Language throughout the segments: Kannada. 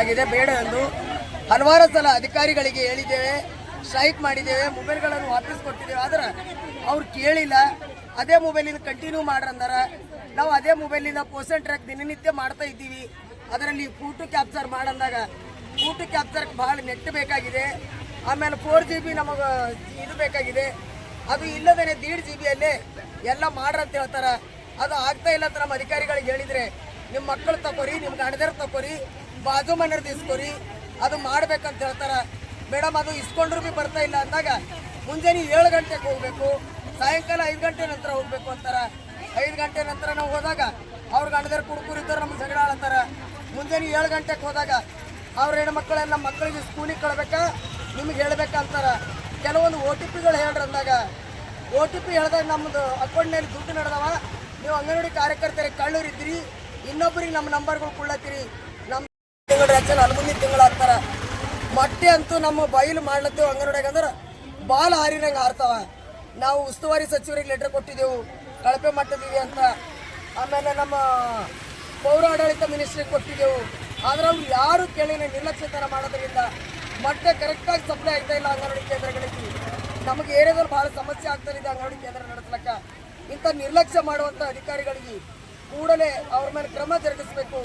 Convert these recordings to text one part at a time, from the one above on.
ಆಗಿದೆ ಬೇಡ ಎಂದು ಹಲವಾರು ಸಲ ಅಧಿಕಾರಿಗಳಿಗೆ ಹೇಳಿದ್ದೇವೆ, ಸ್ಟ್ರೈಕ್ ಮಾಡಿದ್ದೇವೆ, ಮೊಬೈಲ್ಗಳನ್ನು ವಾಪಸ್ ಕೊಟ್ಟಿದ್ದೇವೆ. ಆದ್ರೆ ಅವ್ರು ಕೇಳಿಲ್ಲ. ಅದೇ ಮೊಬೈಲಿಂದ ಕಂಟಿನ್ಯೂ ಮಾಡ್ರಂದಾರ ನಾವು ಅದೇ ಮೊಬೈಲಿಂದ ಪೋಸನ್ ಟ್ರ್ಯಾಕ್ ದಿನನಿತ್ಯ ಮಾಡ್ತಾ ಇದ್ದೀವಿ. ಅದರಲ್ಲಿ ಫೋಟೋ ಕ್ಯಾಪ್ಚರ್ ಮಾಡಂದಾಗ ಫೋಟೋ ಕ್ಯಾಪ್ಚರ್ ಭಾಳ ನೆಟ್ ಬೇಕಾಗಿದೆ. ಆಮೇಲೆ ಫೋರ್ ಜಿ ಬಿ ನಮಗೆ ಇದು ಬೇಕಾಗಿದೆ. ಅದು ಇಲ್ಲದೇನೆ ದೀಡ್ ಜಿ ಬಿಯಲ್ಲೇ ಎಲ್ಲ ಮಾಡ್ರಂತ ಹೇಳ್ತಾರೆ. ಅದು ಆಗ್ತಾ ಇಲ್ಲ ಅಂತ ನಮ್ಮ ಅಧಿಕಾರಿಗಳಿಗೆ ಹೇಳಿದ್ರೆ ನಿಮ್ಮ ಮಕ್ಕಳು ತಗೋರಿ ನಿಮ್ಮ ಗಂಡದರ್ ತಗೋರಿ ಬಾಜು ಮನೆಯವ್ರದ್ದು ಇಸ್ಕೊರಿ, ಅದು ಮಾಡ್ಬೇಕಂತ ಹೇಳ್ತಾರೆ. ಮೇಡಮ್, ಅದು ಇಸ್ಕೊಂಡ್ರು ಬಿ ಬರ್ತಾ ಇಲ್ಲ ಅಂದಾಗ ಮುಂಜಾನೆ ಏಳು ಗಂಟೆಗೆ ಹೋಗ್ಬೇಕು, ಸಾಯಂಕಾಲ ಐದು ಗಂಟೆ ನಂತರ ಹೋಗ್ಬೇಕು ಅಂತಾರ. ಐದು ಗಂಟೆ ನಂತರ ನಾವು ಹೋದಾಗ ಅವ್ರ ಗಂಡದರ್ ಕುಡ್ಕುರಿದ್ದವ್ರು ನಮ್ಗೆ ಜಗಳ ಆಳತ್ತಾರ ಮುಂಜಾನೆ ಏಳು ಗಂಟೆಗೆ ಹೋದಾಗ ಅವ್ರ ಹೆಣ್ಮಕ್ಳೆಲ್ಲ ಮಕ್ಕಳಿಗೆ ಸ್ಕೂಲಿಗೆ ಕಳ್ಬೇಕಾ? ನಿಮ್ಗೆ ಹೇಳ್ಬೇಕಂತಾರೆ ಕೆಲವೊಂದು ಓ ಟಿ ಪಿಗಳು ಹೇಳ್ರಿ ಅಂದಾಗ, ಓ ಟಿ ಪಿ ಹೇಳಿದಾಗ ನಮ್ಮದು ಅಕೌಂಟ್ನಲ್ಲಿ ದುಡ್ಡು ನಡೆದವ, ನೀವು ಅಂಗನವಾಡಿ ಕಾರ್ಯಕರ್ತರಿಗೆ ಕಳ್ಳರಿದ್ದೀರಿ ಇನ್ನೊಬ್ಬರಿಗೆ ನಮ್ಮ ನಂಬರ್ಗಳು ಕೊಡ್ಲತ್ತೀರಿ ನಮ್ಮ ತಿಂಗಳ ರಚನೆ ಅಲ್ಲಿ ತಿಂಗಳು ಆಗ್ತಾರ. ಮೊಟ್ಟೆ ಅಂತೂ ನಮ್ಮ ಬಯಲು ಮಾಡ್ಲತ್ತೇವೆ ಅಂಗನವಾಡಿಯಾಗ ಅಂದ್ರೆ ಬಾಲ ಹಾರಿನಂಗೆ ಹಾರ್ತಾವ. ನಾವು ಉಸ್ತುವಾರಿ ಸಚಿವರಿಗೆ ಲೆಟರ್ ಕೊಟ್ಟಿದ್ದೆವು. ಕಳಪೆ ಮಟ್ಟದಿದೆ ಅಂತ. ಆಮೇಲೆ ನಮ್ಮ ಪೌರಾಡಳಿತ ಮಿನಿಸ್ಟ್ರಿಗೆ ಕೊಟ್ಟಿದ್ದೆವು. ಆದ್ರೆ ಅವ್ರು ಯಾರು ಕೇಳಿನ ನಿರ್ಲಕ್ಷ್ಯತನ ಮಾಡೋದ್ರಿಂದ. ಮೊಟ್ಟೆ ಕರೆಕ್ಟಾಗಿ ಸಪ್ಲೈ ಆಗ್ತಾ ಇಲ್ಲ ಅಂಗನವಾಡಿ ಕೇಂದ್ರಗಳಿಗೆ. ನಮಗೆ ಏರಿಯಾದಲ್ಲಿ ಬಹಳ ಸಮಸ್ಯೆ ಆಗ್ತಾ ಇದೆ ಅಂಗನವಾಡಿ ಕೇಂದ್ರ ನಡೆಸಲಕ್ಕ. ಇಂಥ ನಿರ್ಲಕ್ಷ್ಯ ಮಾಡುವಂಥ ಅಧಿಕಾರಿಗಳಿಗೆ ಕೂಡಲೇ ಅವ್ರ ಮೇಲೆ ಕ್ರಮ ಜರುಗಿಸಬೇಕು.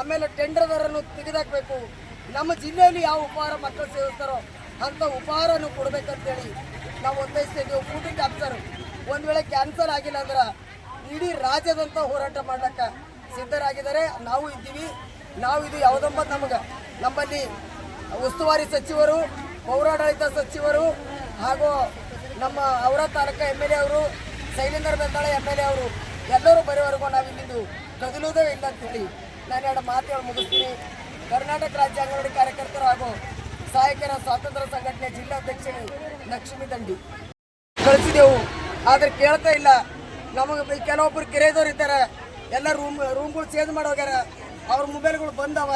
ಆಮೇಲೆ ಟೆಂಡರ್ದಾರನ್ನು ತೆಗೆದಾಕಬೇಕು. ನಮ್ಮ ಜಿಲ್ಲೆಯಲ್ಲಿ ಯಾವ ಉಪಹಾರ ಮಕ್ಕಳು ಸೇವಿಸ್ತಾರೋ ಅಂಥ ಉಪಹಾರನು ಕೊಡ್ಬೇಕಂತೇಳಿ ನಾವು ಒತ್ತಾಯಿಸ್ತಾ ಇದ್ದೀವಿ. ಫುಡ್ ಕ್ಯಾಪ್ಚರ್ ಒಂದು ವೇಳೆ ಕ್ಯಾನ್ಸಲ್ ಆಗಿಲ್ಲ ಅಂದ್ರೆ ಇಡೀ ರಾಜ್ಯದಂತ ಹೋರಾಟ ಮಾಡ್ಲಿಕ್ಕೆ ಸಿದ್ಧರಾಗಿದ್ದಾರೆ. ನಾವು ಇದ್ದೀವಿ. ನಾವು ಇದು ಯಾವುದಂಬ ನಮಗೆ, ನಮ್ಮಲ್ಲಿ ಉಸ್ತುವಾರಿ ಸಚಿವರು, ಪೌರಾಡಳಿತ ಸಚಿವರು ಹಾಗೂ ನಮ್ಮ ಅವರ ತಾಲೂಕ ಎಂ ಎಲ್ ಎ ಅವರು, Shailendra Bendale M L A ಅವರು ಎಲ್ಲರೂ ಬರೋವರೆಗೂ ನಾವು ಇಲ್ಲಿಂದು ಕದಲುವುದೇ ಇಲ್ಲ ಅಂತೇಳಿ ನಾನು ಎರಡು ಮಾತುಗಳು ಮುಗಿಸ್ತೀನಿ. ಕರ್ನಾಟಕ ರಾಜ್ಯ ಅಂಗನವಾಡಿ ಕಾರ್ಯಕರ್ತರು ಹಾಗೂ ಸಹಾಯಕರ ಸ್ವಾತಂತ್ರ್ಯ ಸಂಘಟನೆ ಜಿಲ್ಲಾಧ್ಯಕ್ಷರು ಲಕ್ಷ್ಮಿ ದಂಡಿ. ಕಳಿಸಿದೆವು, ಆದ್ರೆ ಕೇಳ್ತಾ ಇಲ್ಲ. ನಮಗೆ ಕೆಲವೊಬ್ರು ಕೆರೆದವ್ರು ಇದ್ದಾರೆ. ಎಲ್ಲ ರೂಮ್, ರೂಮ್ಗಳು ಚೇಂಜ್ ಮಾಡೋಗ್ಯಾರ ಅವ್ರ ಮೊಬೈಲ್ಗಳು ಬಂದವ.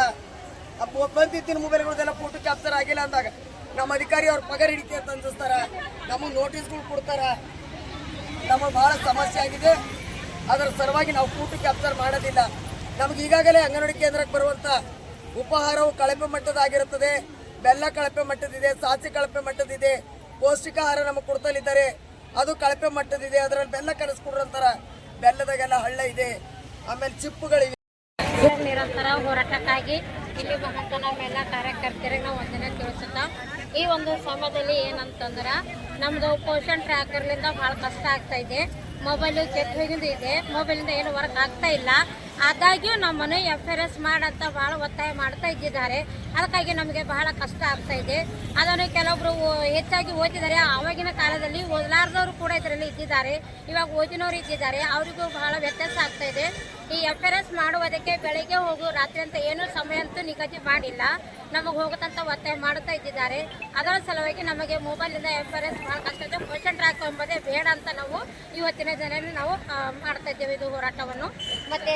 ಬಂದಿದ್ದಿನ ಮೊಬೈಲ್ಗಳೆಲ್ಲ ಫೋಟೋ ಕ್ಯಾಪ್ಚರ್ ಆಗಿಲ್ಲ ಅಂದಾಗ ನಮ್ಮ ಅಧಿಕಾರಿ ಅವ್ರ ಪಗಾರ ಹಿಡಿಕೆ ಅಂತ ಅನ್ಸಿಸ್ತಾರ ನಮಗೆ ನೋಟಿಸ್ಗಳು ಕೊಡ್ತಾರ. ನಮಗೆ ಬಹಳ ಸಮಸ್ಯೆ ಆಗಿದೆ. ಅದರ ಸಲುವಾಗಿ ನಾವು ಕೂಟಕ್ಕೆ ಅಬ್ಸರ್ವ್ ಮಾಡೋದಿಲ್ಲ. ನಮ್ಗೆ ಈಗಾಗಲೇ ಅಂಗನವಾಡಿ ಕೇಂದ್ರಕ್ಕೆ ಬರುವಂಥ ಉಪಹಾರವು ಕಳಪೆ ಮಟ್ಟದಾಗಿರುತ್ತದೆ ಬೆಲ್ಲ ಕಳಪೆ ಮಟ್ಟದಿದೆ ಸಾಸಿ ಕಳಪೆ ಮಟ್ಟದಿದೆ ಪೌಷ್ಟಿಕಾಹಾರ ನಮಗೆ ಕೊಡ್ತಲಿದ್ದಾರೆ ಅದು ಕಳಪೆ ಮಟ್ಟದಿದೆ ಅದರಲ್ಲಿ ಬೆಲ್ಲ ಕಲಿಸ್ಕೊಡ್ರು ಅಂತಾರ. ಬೆಲ್ಲದಾಗೆಲ್ಲ ಹಳ್ಳ ಇದೆ. ಆಮೇಲೆ ಚಿಪ್ಪುಗಳಿವೆ. ನಿರಂತರ ಹೋರಾಟಕ್ಕಾಗಿ ಇಲ್ಲಿ ಬಂದಂತ ನಾವೆಲ್ಲ ಕಾರ್ಯಕರ್ತರಿಗೆ ನಾವು ಒಂದಿನ ತಿಳಿಸುತ್ತಾ, ಈ ಒಂದು ಸಮಯದಲ್ಲಿ ಏನಂತಂದ್ರೆ ನಮ್ಮದು ಪೋಷನ್ ಟ್ರ್ಯಾಕರ್ಲಿಂದ ಭಾಳ ಕಷ್ಟ ಆಗ್ತಾ ಇದೆ. ಮೊಬೈಲು ಕೆಟ್ಟ ಹೋಗಿದ್ದು ಇದೆ. ಇಂದ ಏನು ವರ್ಕ್ ಆಗ್ತಾ ಇಲ್ಲ. ಆದಾಗ್ಯೂ ನಮ್ಮನ್ನು ಎಫ್ ಆರ್ ಎಸ್ ಮಾಡಂತ ಭಾಳ ಒತ್ತಾಯ ಮಾಡ್ತಾ ಇದ್ದಿದ್ದಾರೆ. ಅದಕ್ಕಾಗಿ ನಮಗೆ ಬಹಳ ಕಷ್ಟ ಆಗ್ತಾ ಇದೆ. ಅದನ್ನು ಕೆಲವೊಬ್ರು ಹೆಚ್ಚಾಗಿ ಓದಿದ್ದಾರೆ. ಆವಾಗಿನ ಕಾಲದಲ್ಲಿ ಓದಲಾರ್ದವರು ಕೂಡ ಇದರಲ್ಲಿ ಇದ್ದಿದ್ದಾರೆ. ಇವಾಗ ಓದಿನವರು ಇದ್ದಿದ್ದಾರೆ. ಅವರಿಗೂ ಬಹಳ ವ್ಯತ್ಯಾಸ ಆಗ್ತಾ ಇದೆ. ಈ ಎಫ್ ಆರ್ ಎಸ್ ಮಾಡುವುದಕ್ಕೆ ಬೆಳಗ್ಗೆ ಹೋಗು, ರಾತ್ರಿ ಅಂತ ಏನೂ ಸಮಯ ಅಂತೂ ನಿಗದಿ ಮಾಡಿಲ್ಲ. ನಮಗೆ ಹೋಗುತ್ತಂತ ಒತ್ತಾಯ ಮಾಡುತ್ತಾ ಇದ್ದಿದ್ದಾರೆ. ಅದರ ಸಲುವಾಗಿ ನಮಗೆ ಮೊಬೈಲಿಂದ ಎಫ್ ಆರ್ ಎಸ್ ಭಾಳ ಕಷ್ಟ ಇದೆ. ಕ್ವಶನ್ ಟ್ರ್ಯಾಕ್ ಎಂಬುದೇ ಬೇಡ ಅಂತ ನಾವು ಇವತ್ತಿನ ದಿನ ನಾವು ಮಾಡ್ತಾ ಇದ್ದೇವೆ. ಇದು ಹೋರಾಟವನ್ನು. ಮತ್ತೆ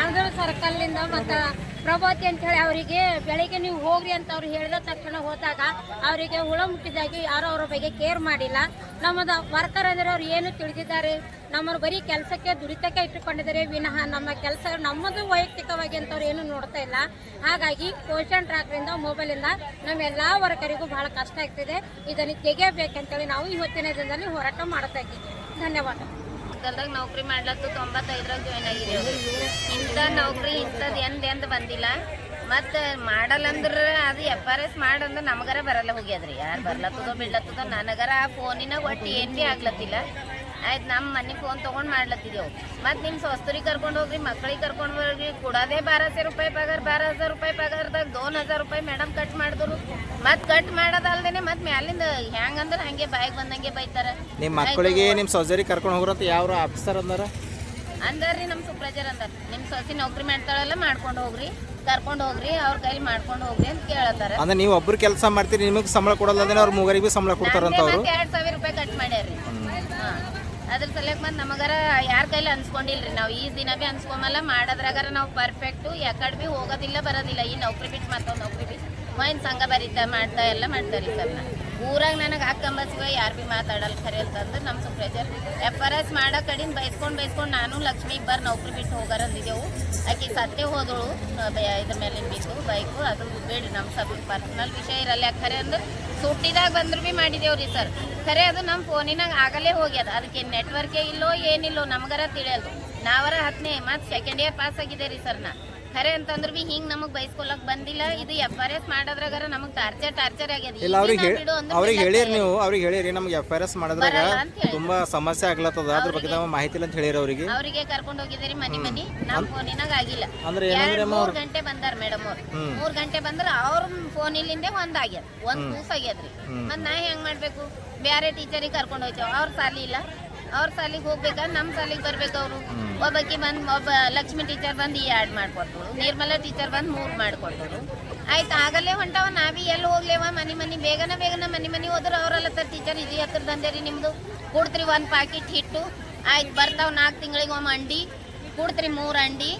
ಆಂಧ್ರ ಸರ್ಕಲ್ನಿಂದ ಮತ್ತು ಪ್ರಭಾತಿ ಅಂತ ಹೇಳಿ ಅವರಿಗೆ ಬೆಳಿಗ್ಗೆ ನೀವು ಹೋಗ್ರಿ ಅಂತ ಅವ್ರು ಹೇಳಿದ ತಕ್ಷಣ ಹೋದಾಗ ಅವರಿಗೆ ಹುಳ ಮುಟ್ಟಿದಾಗಿ ಯಾರೋ ಅವರ ಬಗ್ಗೆ ಕೇರ್ ಮಾಡಿಲ್ಲ. ನಮ್ಮದು ವರ್ಕರ್ ಅಂದರೆ ಅವ್ರು ಏನು ತಿಳಿದಿದ್ದಾರೆ? ನಮ್ಮನ್ನು ಬರೀ ಕೆಲಸಕ್ಕೆ ದುಡಿತಕ್ಕೆ ಇಟ್ಟುಕೊಂಡಿದ್ದಾರೆ. ವಿನಃ ನಮ್ಮ ಕೆಲಸ ನಮ್ಮದು ವೈಯಕ್ತಿಕವಾಗಿ ಅಂತವ್ರು ಏನು ನೋಡ್ತಾ ಇಲ್ಲ. ಹಾಗಾಗಿ ಪೋಷನ್ ಟ್ರ್ಯಾಕ್ರಿಂದ ಮೊಬೈಲಿಂದ ನಮ್ಮೆಲ್ಲ ವರ್ಕರಿಗೂ ಬಹಳ ಕಷ್ಟ ಆಗ್ತಿದೆ. ಇದನ್ನು ತೆಗೆಯಬೇಕಂತೇಳಿ ನಾವು ಇವತ್ತಿನ ದಿನದಲ್ಲಿ ಹೋರಾಟ ಮಾಡ್ತಾ ಇದ್ದೀವಿ. ಧನ್ಯವಾದ. ಹಾಸ್ಟೆಲ್ದಾಗ ನೌಕರಿ ಮಾಡ್ಲತ್ತು ತೊಂಬತ್ತೈದರಾಗ ಜಾಯ್ನ್ ಆಗಿದೆ ಇಂಥ ನೌಕರಿ ಇಂಥದ್ದು ಎಂದ್ ಎಂದ್ ಬಂದಿಲ್ಲ. ಮತ್ತು ಮಾಡಲ್ಲಂದ್ರೆ ಅದು ಎಫ್ ಆರ್ ಎಸ್ ಮಾಡಂದ್ರೆ ನಮಗರ ಬರಲ್ಲ ಹೋಗ್ಯದ್ರಿ. ಯಾರು ಬರ್ಲತ್ತದೋ ಬಿಡ್ಲತ್ತದೋ ನನಗರ ಆ ಫೋನಿನಾಗ ಒಟ್ಟು ಏನು ಭೀ ಆಗ್ಲತ್ತಿಲ್ಲ. ಆಯ್ತು ನಮ್ಮ ಮನೆ ಫೋನ್ ತೊಗೊಂಡು ಮಾಡ್ಲತ್ತಿದ್ದೆವು ಮತ್ತು ನಿಮ್ಮ ಸೊಸ್ತರಿಗೆ ಕರ್ಕೊಂಡು ಹೋಗ್ರಿ ಮಕ್ಕಳಿಗೆ ಕರ್ಕೊಂಡು ಹೋಗ್ರಿ, ಕೊಡೋದೇ ಬಾರ ರೂಪಾಯಿ ಪಗಾರ, ಬಾರ ರೂಪಾಯಿ ಪಗಾರದಾಗ ದೋನ್ ಹಜಾರ್ ರೂಪಾಯಿ ಮೇಡಮ್ ಕಟ್ ಮಾಡಿದ್ರು. ಮತ್ತೆ ಕಟ್ ಮಾಡೋದಲ್ದೇನೆ ಮತ್ತೆ ಮ್ಯಾಲಿಂದ ಹೆಂಗಂದ್ರೆ ಹಂಗೆ ಬಾಯಿಗೆ ಬಂದಂಗೆ ಬೈತಾರೆ. ನಿಮ್ಮ ಮಕ್ಕಳಿಗೆ ನಿಮ್ಮ ಸೊಸರಿ ಕರ್ಕೊಂಡು ಹೋಗ್ರಂತ ಯಾವ ಆಫೀಸರ್ ಅಂದಾರ? ಅಂದಾರ್ರಿ ನಮ್ಮ ಸೂಪರ್ವೈಸರ್ ಅಂದಾರ. ನಿಮ್ಮ ಸೊಸಿ ನೌಕರಿ ಮಾಡ್ತಾಳಲ್ಲ ಮಾಡ್ಕೊಂಡು ಹೋಗ್ರಿ ಕರ್ಕೊಂಡು ಹೋಗ್ರಿ ಅವ್ರ ಕೈಲಿ ಮಾಡ್ಕೊಂಡು ಹೋಗ್ರಿ ಅಂತ ಕೇಳತ್ತಾರ. ಅಂದ್ರೆ ನೀವು ಒಬ್ರು ಕೆಲಸ ಮಾಡ್ತೀರಿ ನಿಮಗೆ ಸಂಬಳ ಕೊಡಲ್ಲ ಅವ್ರ ಮೂಗರಿಗೆ ಸಂಬಳ ಕೊಡ್ತಾರಂತ ಅವರು? ಎರಡ್ ಸಾವಿರ ರೂಪಾಯಿ ಕಟ್ ಮಾಡ್ಯಾರ್ರಿ. ಅದ್ರ ಸಲಕ್ ಮತ್ತೆ ನಮಗಾರ ಯಾರ ಕೈಲಿ ಅನ್ಸ್ಕೊಂಡಿಲ್ರಿ? ನಾವು ಈ ದಿನ ಭೀ ಅನ್ಸ್ಕೊಂಬಲ್ಲ, ಮಾಡೋದ್ರಾಗಾರ ನಾವು ಪರ್ಫೆಕ್ಟು ಯಾಕಡೆ ಭೀ ಹೋಗೋದಿಲ್ಲ, ಬರೋದಿಲ್ಲ. ಈ ನೌಕರಿ ಬಿಟ್ಟು ಮತ್ತೊಂದು ನೌಕರಿ ಬಿಟ್ಟು ಮೈನ್ ಸಂಘ ಬರೀತಾ, ಮಾಡ್ತಾ, ಎಲ್ಲ ಮಾಡ್ತಾರೆ ಸರ್ ಊರಾಗ ನನಗೆ ಹಾಕಂಬಸಿವ ಯಾರು ಭೀ ಮಾತಾಡಲ್ಲ ಖರೆ ಅಂತಂದ್ರೆ ನಮ್ಮ ಸೂಪ್ರೈಸರ್ ಎಫ್ ಆರ್ ಎಸ್ ಮಾಡೋ ಕಡಿಂದ ಬೈಸ್ಕೊಂಡು ಬೈಸ್ಕೊಂಡು ನಾನು ಲಕ್ಷ್ಮಿ ಇಬ್ಬರು ನೌಕರಿ ಬಿಟ್ಟು ಹೋಗಾರ ಅಂದಿದ್ದೆವು. ಆಕೆ ಸತ್ತೇ ಹೋದಳು ಇದ್ರ ಮೇಲೆ ಬಿದ್ದು ಬೈಕು. ಅದು ಬೇಡಿ ನಮ್ಮ ಸಬ್ ಪರ್ಸನಲ್ ವಿಷಯ ಇರಲ್ಲ ಖರೆ ಅಂದ್ರೆ ಸುಟ್ಟಿದಾಗ ಬಂದ್ರು ಭೀ ಮಾಡಿದೇವ್ರಿ ಸರ್. ಖರೆ ಅದು ನಮ್ಮ ಫೋನಿನಾಗ ಆಗಲೇ ಹೋಗ್ಯದ. ಅದಕ್ಕೆ ನೆಟ್ವರ್ಕೇ ಇಲ್ಲೋ, ಏನಿಲ್ಲೋ ನಮಗರ ತಿಳಿಯಲ್ದು. ನಾವರ ಹತ್ತನೇ ಮತ್ತು ಸೆಕೆಂಡ್ ಇಯರ್ ಪಾಸ್ ಆಗಿದೆ ರೀ ಸರ್ ನಾ ಖರೆ ಅಂತಂದ್ರೆ ಬಿ ಹಿಂಗ್ ನಮಗ್ ಬೈಸ್ಕೊಳಕ್ ಬಂದಿಲ್ಲ. ಇದು ಎಫ್ ಆರ್ ಎಸ್ ಮಾಡೋದ್ರಾಗ ನಮಗ್ ಟಾರ್ಚರ್ ಟಾರ್ಚರ್ ಆಗ್ಯದ. ಇಲ್ಲ ಅವ್ರಿಗೆ ಅವ್ರಿಗೆ ಹೇಳಿರಿ ನೀವು ಅವ್ರಿಗೆ ಹೇಳಿರಿ ನಮ್ಗೆ ಎಫ್ ಆರ್ ಎಸ್ ಮಾಡೋದ್ರಾಗ ತುಂಬಾ ಸಮಸ್ಯೆ ಆಗ್ಲತ್ತದ. ಅದ್ರ ಬಗ್ಗೆ ನಾವು ಮಾಹಿತಿ ಇಲ್ಲ ಅಂತ ಹೇಳಿರಿ ಅವ್ರಿಗೆ. ಅವರಿಗೆ ಕರ್ಕೊಂಡು ಹೋಗಿದ್ದೀರಿ ಮನಿ ಮನಿ. ನಮ್ ಫೋನಿನಾಗ ಆಗಿಲ್ಲ. ಅಂದ್ರೆ ಮೂರ್ ಗಂಟೆ ಬಂದಾರ ಮೇಡಮ್ ಅವ್ರು. ಮೂರ್ ಗಂಟೆ ಬಂದ್ರ ಅವ್ರ ಫೋನಿಲಿಂದೆ ಒಂದ್ ಆಗ್ಯದ. ಒಂದ್ ಕೂಸ್ ಆಗ್ಯದ್ರಿ. ಮತ್ ನಾ ಹೆಂಗ್ ಮಾಡ್ಬೇಕು? ಬ್ಯಾರೆ ಟೀಚರಿಗೆ ಕರ್ಕೊಂಡು ಹೋಯ್ತೇವ. ಅವ್ರ ಸಾಲಿ ಇಲ್ಲ. ಅವ್ರ ಸಾಲಿಗೆ ಹೋಗ್ಬೇಕಾದ್ರೆ ನಮ್ಮ ಸಾಲಿಗೆ ಬರ್ಬೇಕು ಅವರು. ಒಬ್ಬಕ್ಕೆ ಬಂದು ಒಬ್ಬ ಲಕ್ಷ್ಮಿ ಟೀಚರ್ ಬಂದು ಈ ಆ್ಯಡ್ ಮಾಡ್ಕೊಟ್ರು. ನಿರ್ಮಲಾ ಟೀಚರ್ ಬಂದು ಮೂರು ಮಾಡ್ಕೊಟ್ರು. ಆಯ್ತು ಆಗಲೇ ಹೊಂಟವ ನಾವಿ ಎಲ್ಲಿ ಹೋಗ್ಲೇವ? ಮನೆ ಮನೆ ಬೇಗನ ಬೇಗನ ಮನೆ ಮನೆ ಹೋದ್ರೆ ಸರ್ ಟೀಚರ್ ಇದು ಹತ್ರ ದಂಧೆರಿ ನಿಮ್ದು. ಕೊಡ್ತ್ರಿ ಒಂದು ಪಾಕಿಟ್ ಹಿಟ್ಟು. ಆಯ್ತು ಬರ್ತಾವ ನಾಲ್ಕು ತಿಂಗಳಿಗೆ ಒಮ್ಮೆ ಅಂಡಿ. ಕೊಡ್ತ್ರಿ ಮೂರು ಅಂಡಿ.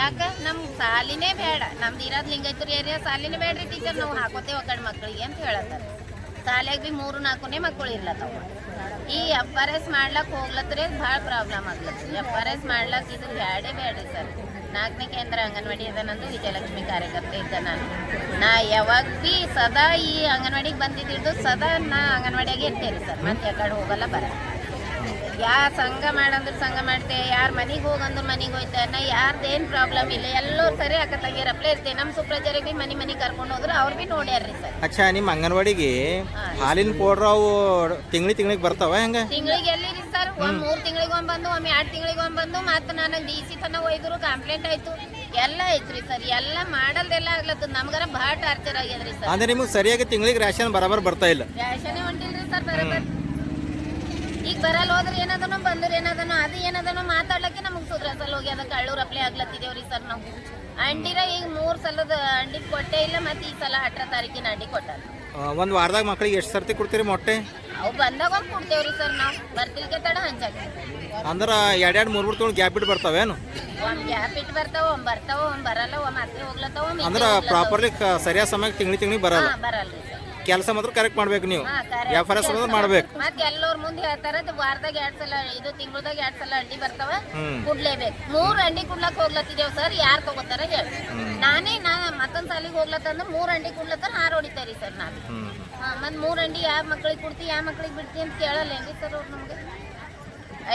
ಯಾಕ? ನಮ್ಗೆ ಸಾಲಿನೇ ಬೇಡ. ನಮ್ದು ಇರೋದು ಲಿಂಗೈತೂರು ಏರಿಯಾ ಸಾಲಿನೇ ಬೇಡ್ರಿ ಟೀಚರ್ ನಾವು ಹಾಕೋತೇವೆ ಕಡೆ ಮಕ್ಕಳಿಗೆ ಅಂತ ಹೇಳತ್ತಾರೆ. ಶಾಲೆಗೆ ಭೀ ಮೂರು ನಾಲ್ಕನೇ ಮಕ್ಕಳು ಇರ್ಲತ್ತವ. ಈ ಎಫ್ ಆರ್ ಎಸ್ ಮಾಡ್ಲಕ್ ಹೋಗ್ಲತ್ರಿ ಭಾಳ ಪ್ರಾಬ್ಲಮ್ ಆಗ್ಲತ್ರಿ ಎಫ್ ಆರ್ ಎಸ್ ಮಾಡ್ಲಕ್ ಇದು ಬ್ಯಾಡೇ ಬ್ಯಾಡ್ರಿ ಸರ್. ನಾಲ್ಕನೇ ಕೇಂದ್ರ ಅಂಗನವಾಡಿ ಅದ ನಂದು, ವಿಜಯಲಕ್ಷ್ಮಿ ಕಾರ್ಯಕರ್ತೆ ಇದ್ದ ನಾನು. ನಾ ಯಾವಾಗ ಭೀ ಸದಾ ಈ ಅಂಗನವಾಡಿಗೆ ಬಂದಿದ್ದು ಸದಾ ನಾ ಅಂಗನವಾಡಿಯಾಗೆ ಇರ್ತೇನೆ ಸರ್. ಮತ್ತೆ ಯಾಕಡೆ ಹೋಗಲ್ಲ, ಬರಲ್ಲ. ಯಾ ಸಂಘ ಮಾಡಂದ್ರೆ ಸಂಘ ಮಾಡ್ತೆ ಯಾರ ಮನೆಗೆ ಹೋಗಂದ್ರೆ ಮನೆಗೆ ಹೋಯ್ತೆ ನಾ ಯಾರ್ದೇನು ಪ್ರಾಬ್ಲಮ್ ಇಲ್ಲ. ಎಲ್ಲರೂ ಸರಿ ಅಕ್ಕತ್ತಾಗಿರಪ್ಲೇ ಇರ್ತೇವೆ. ನಮ್ಮ ಸುಪ್ರಜರಿಗೆ ಭೀ ಮನೆ ಮನೆಗೆ ಕರ್ಕೊಂಡು ಹೋದ್ರೆ ಅವ್ರು ಭೀ ನೋಡ್ಯಾರ್ರಿ ಸರ್. ಅಚ್ಚಾ ನಿಮ್ಮ ಅಂಗನವಾಡಿಗೆ ಹಾಲಿನ ಪೌಡ್ರ್ ಅವು ತಿಂಗ್ಳಿ ತಿಂಗಳಿಗೆ ಬರ್ತಾವ ಹೆಂಗ? ತಿಂಗಳಿಗೆ ಎಲ್ಲಿರಿ ಸರ್? ಒಂದು ಮೂರು ತಿಂಗಳಿಗೆ ಒಂದು ಬಂದು ಒಮ್ಮೆ ಎರಡು ತಿಂಗಳಿಗೆ ಒಂದು ಬಂದು ಮತ್ತೆ ನಾನು ಡಿ ಸಿ ತನ ಒಯ್ದ್ರು ಕಂಪ್ಲೇಂಟ್ ಆಯ್ತು. ಎಲ್ಲ ಐತ್ರಿ ಸರ್. ಎಲ್ಲ ಮಾಡಲ್ದೆಲ್ಲ ಆಗ್ಲತ್ತದ. ನಮ್ಗಾರ ಭಾಳ ಟಾರ್ಚರ್ ಆಗ್ಯದ್ರಿ ಸರ್. ಅಂದ್ರೆ ನಿಮಗೆ ಸರಿಯಾಗಿ ತಿಂಗಳಿಗೆ ರೇಷನ್ ಬರಬರ್ ಬರ್ತಾ ಇಲ್ಲ. ರೇಷನ್ ಹೊಂಟಿಲ್ರಿ ಸರ್ ಬರೋಬ್ಬರ ಈಗ ಬರಲ್ಲ ಹೋದ್ರೆ ಏನದನೋ ಬಂದ್ರೆ ಏನದನೋ ಅದು ಏನದನೋ ಮಾತಾಡ್ಲಕ್ಕೆ ನಮಗೆ ಸುದ್ರಸಲ್ ಹೋಗಿ ಅದಕ್ಕೆ ಅಳ್ಳೂರ್ ಅಪ್ಲೈ ಆಗ್ಲತ್ತಿದೇವ್ರಿ ಸರ್ ನಾವು. ಅಂಡಿರ ಈಗ ಮೂರ್ ಸಲದ ಅಂಡಿ ಕೊಟ್ಟೆ ಇಲ್ಲ ಮತ್ತೆ ಈ ಸಲ ಹತ್ತರ ತಾರೀಕಿನ ಅಂಡಿ ಕೊಟ್ಟಾರ ಒಂದು ವಾರದಾಗ ಮಕ್ಳಿಗೆ ಎಷ್ಟು ಸರ್ತಿ ಕೊಡ್ತೀರಿ ಮೊಟ್ಟೆ? ಅವು ಬಂದಾಗ ಒಂದ್ ಕೊಡ್ತೇವ್ರಿ ಸರ್ ನಾವು. ಬರ್ತಿಲ್ಕೆ ತಡ ಹಂಚಾಕ ಅಂದ್ರೆ ಎರಡೆರಡು ಮೂರು ಮೂರು ತಿಂಗಳು ಗ್ಯಾಪ್ ಬಿಟ್ಟು ಬರ್ತಾವೇನು? ಒಂದು ಗ್ಯಾಪ್ ಇಟ್ಟು ಬರ್ತಾವ ಒಂದು ಬರ್ತಾವ ಒಂದ್ ಬರಲ್ಲ ಒಂದ್ ಮತ್ತೆ ಹೋಗ್ಲತ್ತಾವ ಅಂದ್ರೆ ಪ್ರಾಪರ್ಲಿ ಸರಿಯಾದ ಸಮಯಕ್ಕೆ ತಿಂಗ್ಳಿ ತಿಂಗಳಿಗೆ ಬರಲ್ಲ. ಸರ್. ಕೆಲಸ ಮಾತ್ರ ಕರೆಕ್ಟ್ ಮಾಡ್ಬೇಕು ನೀವು. ಎಫ್ ಆರ್ ಎಸ್ ಮಾಡ್ಬೇಕು. ಮತ್ತೆ ಎಲ್ಲೋರ್ ಮುಂದೆ ಹೇಳ್ತಾರ ವಾರದಾಗ ಎರಡ್ ಸಲ ಇದು ತಿಂಗಳದಾಗ ಎರಡ್ ಸಲ ಅಂಡಿ ಬರ್ತಾವ. ಕುಡ್ಲೇಬೇಕು. ಮೂರ್ ಅಂಡಿ ಕುಡ್ಲಕ್ ಹೋಗ್ಲತ್ತಿದೇವ್ ಸರ್ ಯಾರ್ ತಗೋತಾರ ಹೇಳಿ. ನಾನೇ ನಾ ಮತ್ತೊಂದ್ ಸಾಲಿಗೆ ಹೋಗ್ಲತ್ತಂದ್ರ ಮೂರ್ ಅಂಡಿ ಕುಡ್ಲತ್ತಾರ ಹಾರ್ ಹೊಡಿತಾರಿ ಸರ್ ನಾನು ಮತ್ ಮೂರ್ ಅಂಡಿ ಯಾವ ಮಕ್ಳಿಗೆ ಕುಡ್ತಿ ಯಾವ ಮಕ್ಳಿಗೆ ಬಿಡ್ತಿ ಅಂತ ಕೇಳಲ್ಲೇನ್ರಿ ಸರ್ ಅವ್ರು ನಮ್ಗೆ?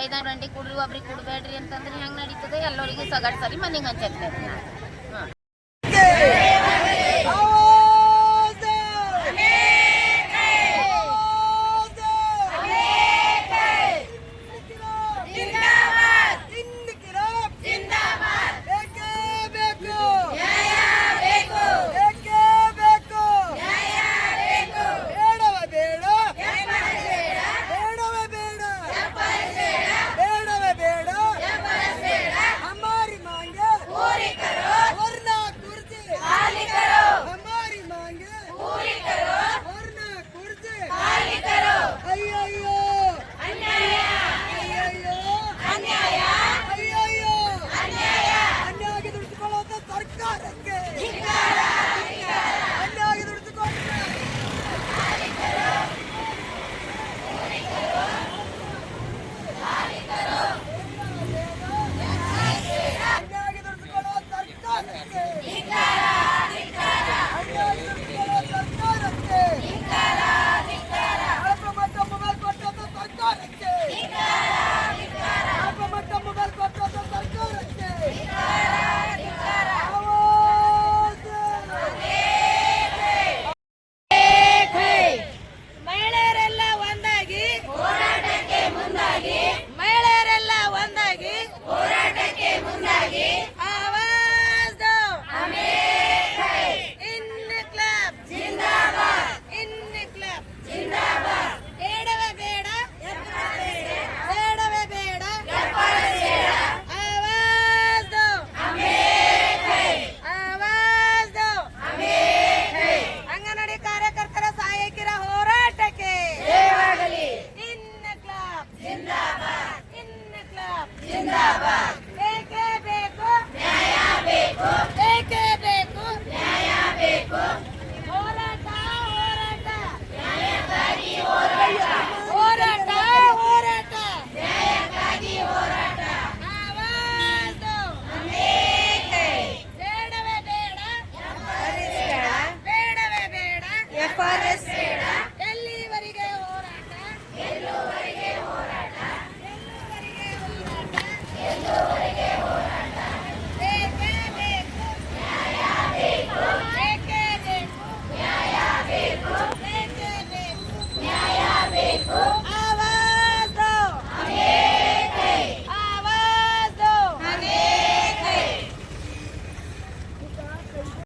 ಐದಾರು ಅಂಡಿ ಕುಡ್ರಿ ಒಬ್ರಿಗೆ ಕುಡ್ಬೇಡ್ರಿ ಅಂತಂದ್ರೆ ಹೆಂಗ್ ನಡೀತದೆ ಎಲ್ಲರಿಗೂ ಸಗಡ್ ಸರಿ ಮನೆಗೆ ಹಂಚಾಕ್ತಾರೆ